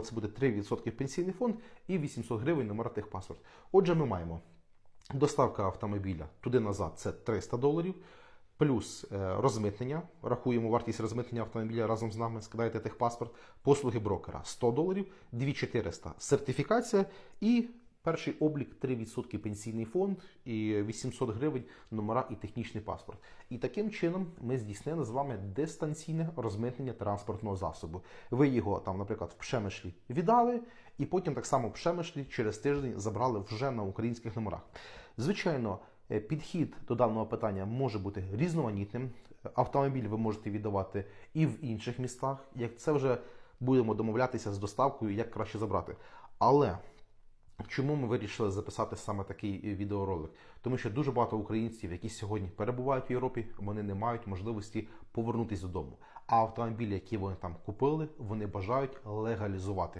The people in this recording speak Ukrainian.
Це буде 3% пенсійний фонд і 800 гривень номер техпаспорт. Отже, ми маємо доставка автомобіля туди-назад це 300 доларів. Плюс е, розмитнення, рахуємо вартість розмитнення автомобіля разом з нами, скидаєте техпаспорт, послуги брокера 100 доларів, 2400 сертифікація і перший облік 3% пенсійний фонд і 800 гривень номера і технічний паспорт. І таким чином ми здійснили з вами дистанційне розмитнення транспортного засобу. Ви його там, наприклад, в Пшемишлі віддали, і потім так само в Пшемишлі через тиждень забрали вже на українських номерах. Звичайно. Е, Підхід до даного питання може бути різноманітним. Автомобіль ви можете віддавати і в інших містах, як це вже будемо домовлятися з доставкою, як краще забрати. Але чому ми вирішили записати саме такий е, відеоролик? Тому що дуже багато українців, які сьогодні перебувають в Європі, вони не мають можливості повернутися додому. А автомобілі, які вони там купили, вони бажають легалізувати.